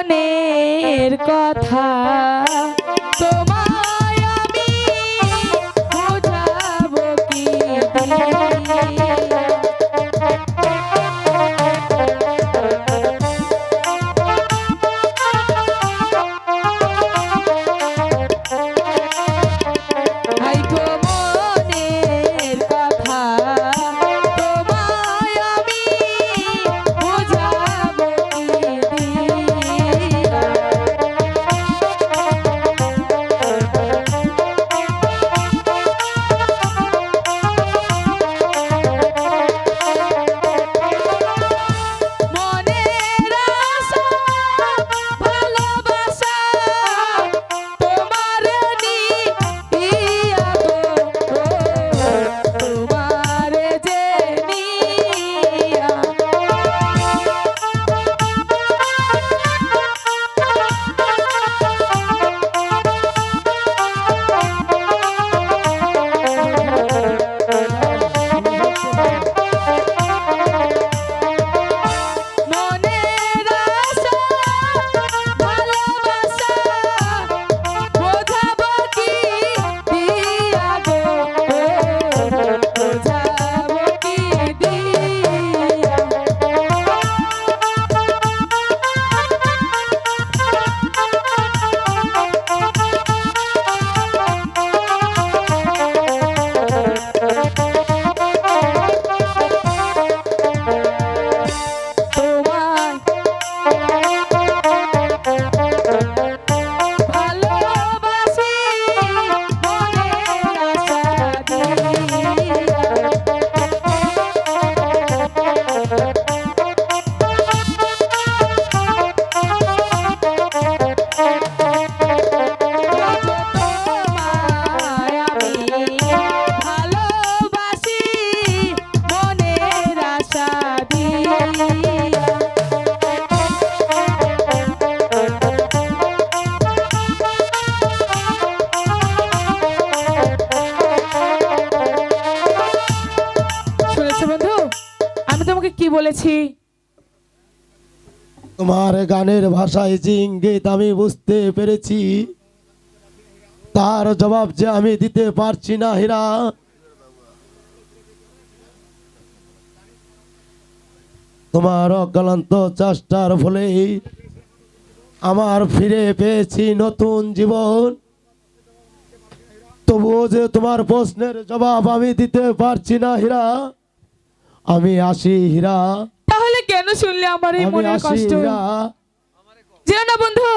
মনের কথা। তোমায় বলেছি? তোমার গানের ভাষায় যে ইঙ্গিত আমি বুঝতে পেরেছি। তার জবাব যে আমি দিতে পারছি না, হীরা। তোমার অক্লান্ত চেষ্টার ফলে আমার ফিরে পেয়েছি নতুন জীবন। তবুও যে তোমার প্রশ্নের জবাব আমি দিতে পারছি না, হীরা। আমি আসি হীরা। তাহলে কেন শুনলে আমার এই মনের কষ্ট? হীরা। না বন্ধু